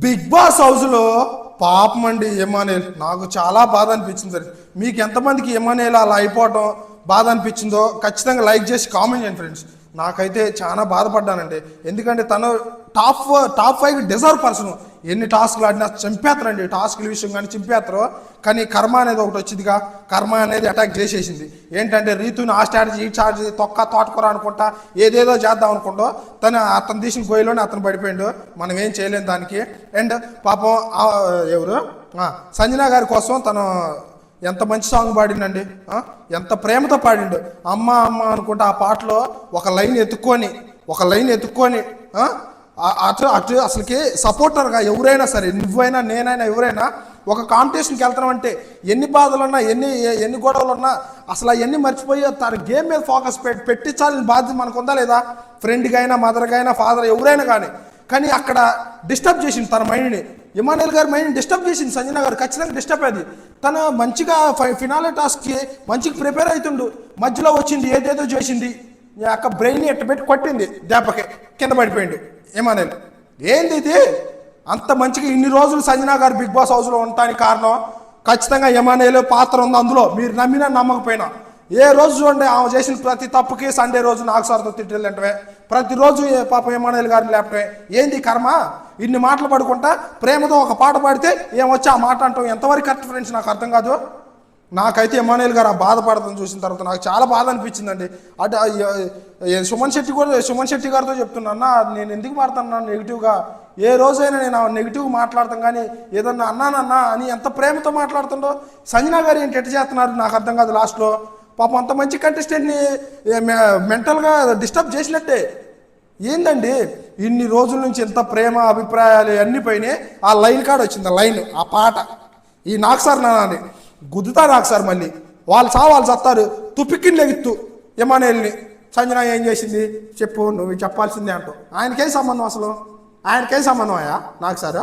Big boss హౌస్లో పాపం అండి ఎమానేల్ నాకు చాలా బాధ అనిపించింది సార్. మీకు ఎంతమందికి ఎమానేల్ అలా అయిపోవటం బాధ అనిపించిందో ఖచ్చితంగా లైక్ చేసి కామెంట్ చేయండి ఫ్రెండ్స్. నాకైతే చాలా బాధపడ్డానండి. ఎందుకంటే తను top top five deserve person. ఎన్ని టాస్క్లు ఆడినా చంపేస్తారండి టాస్క్ల విషయం కానీ చంపేస్తారు కానీ కర్మ అనేది ఒకటి వచ్చిందిగా. కర్మ అనేది అటాక్ చేసేసింది. ఏంటంటే రీతుని ఆ స్ట్రాటజీ ఈ స్ట్రాటజీ తొక్క తోటకూర అనుకుంటా ఏదేదో చేద్దాం అనుకుంటో తను అతను తీసిన గొయ్యిలోనే అతను పడిపోయాడు. మనం ఏం చేయలేము దానికి. అండ్ పాపం ఎవరు? సంజనా గారి కోసం తను ఎంత మంచి సాంగ్ పాడిండండి. ఎంత ప్రేమతో పాడిండు. అమ్మ అమ్మ అనుకుంటే ఆ పాటలో ఒక లైన్ ఎత్తుక్కొని ఒక లైన్ ఎత్తుక్కొని అటు అటు అసలుకి సపోర్టర్గా ఎవరైనా సరే నువ్వైనా నేనైనా ఎవరైనా ఒక కాంపిటీషన్కి వెళ్తామంటే ఎన్ని బాధలు ఉన్నా ఎన్ని ఎన్ని గొడవలు ఉన్నా అసలు అవన్నీ మర్చిపోయి తన గేమ్ మీద ఫోకస్ పెట్టి పెట్టించాలని బాధ్యత మనకు ఉందా లేదా? ఫ్రెండ్కి అయినా మదర్కి అయినా ఫాదర్ ఎవరైనా కానీ. కానీ అక్కడ డిస్టర్బ్ చేసింది తన మైండ్ని ఇమానుయల్ గారి మైండ్ డిస్టర్బ్ చేసింది సంజన గారు. ఖచ్చితంగా డిస్టర్బ్ అయింది. తను మంచిగా ఫై- ఫినాలే టాస్క్కి మంచిగా ప్రిపేర్ అవుతుండు. మధ్యలో వచ్చింది ఏదేదో చేసింది. అక్క బ్రెయిన్ ఎట్ట పెట్టి కొట్టింది దెబ్బకి. కింద పడిపోయిండు. ఏమనేది? ఏంది ఇది? అంత మంచిగా ఇన్ని రోజులు సంజనా గారు బిగ్ బాస్ హౌస్లో ఉండటానికి కారణం? ఖచ్చితంగా ఎమానేలు పాత్ర ఉంది అందులో. మీరు నమ్మినా నమ్మకపోయినా. ఏ రోజు చూడండి ఆమె చేసిన ప్రతి తప్పుకి సండే రోజు నాకు సార్తో తిట్టలు ప్రతిరోజు ఏ పాప ఎమానుయల్ గారిని లేపటమే. ఏంది కర్మ? ఇన్ని మాటలు పడుకుంటా ప్రేమతో ఒక పాట పాడితే ఏమొచ్చి ఆ మాట అంటాం ఎంతవరకు కరెక్ట్ ఫ్రెండ్స్ నాకు అర్థం కాదు. నాకైతే ఎమానుయల్ గారు ఆ బాధపడతాను చూసిన తర్వాత నాకు చాలా బాధ అనిపించిందండి. అటు సుమన్ శెట్టి కూడా సుమన్ శెట్టి గారితో చెప్తున్నా నేను ఎందుకు మాట్లాడుతున్నాను నెగిటివ్గా ఏ రోజైనా నేను నెగిటివ్ మాట్లాడతాను కానీ ఏదన్నా అన్నానన్నా అని ఎంత ప్రేమతో మాట్లాడుతుండో సంజనా గారు ఏంటి ఎట్ట చేస్తున్నారు? నాకు అర్థం కాదు లాస్ట్లో. పాపం అంత మంచి కంటెస్టెంట్ని మెంటల్గా డిస్టర్బ్ చేసినట్టే. ఏందండి? ఇన్ని రోజుల నుంచి ఎంత ప్రేమ అభిప్రాయాలు అన్ని పోయినాయి. ఆ లైన్ కాడ వచ్చింది ఆ లైన్ ఆ పాట. ఈ నాకు సార్ నాని గుద్దుతా నాకు సార్ మళ్ళీ. వాళ్ళు సా వాళ్ళు చస్తారు తుపిక్కిని లెగిత్తు యమానేల్ని సంజన ఏం చేసింది? చెప్పు నువ్వు చెప్పాల్సిందే అంటూ. ఆయనకేం సంబంధం అసలు? ఆయనకేం సంబంధం అయ్యా? నాకు సార్?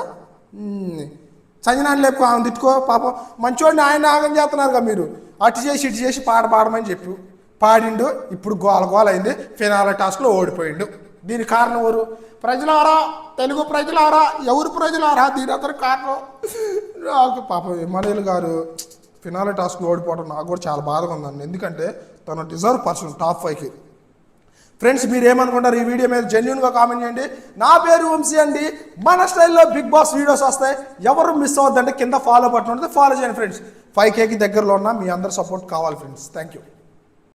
సంజనాన్ని లేపు ఆమె తిట్టుకో పాపం. మంచోడిని ఆయన ఆగం చేస్తున్నారుగా మీరు. అటు చేసి ఇటు చేసి పాట పాడమని చెప్పు. పాడిండు ఇప్పుడు గోల గోల అయింది ఫినాల టాస్క్లో ఓడిపోయిండు. దీనికి కారణం ఎవరు? ప్రజలారా? తెలుగు ప్రజలారా? ఎవరు ప్రజలారా? దీని అతను కారణం? నాకు పాపం ఎమ్మెల్యేలు గారు. ఫినాలే టాస్క్లో ఓడిపోవడం నాకు కూడా చాలా బాధగా ఉందండి ఎందుకంటే తను డిజర్వ్ పర్సన్ టాప్ ఫైవ్కి. ఫ్రెండ్స్ మీరు ఏమనుకుంటారు ఈ వీడియో మీద జెన్యున్గా కామెంట్ చేయండి. నా పేరు వంశీ అండి. మన స్టైల్లో బిగ్ బాస్ వీడియోస్ వస్తాయి. ఎవరు మిస్ అవ్వద్దంటే కింద ఫాలో బటన్ ఉంటుంది ఫాలో చేయండి ఫ్రెండ్స్. ఫైవ్ కేకి దగ్గరలో ఉన్న మీ అందరి సపోర్ట్ కావాలి ఫ్రెండ్స్. Thank you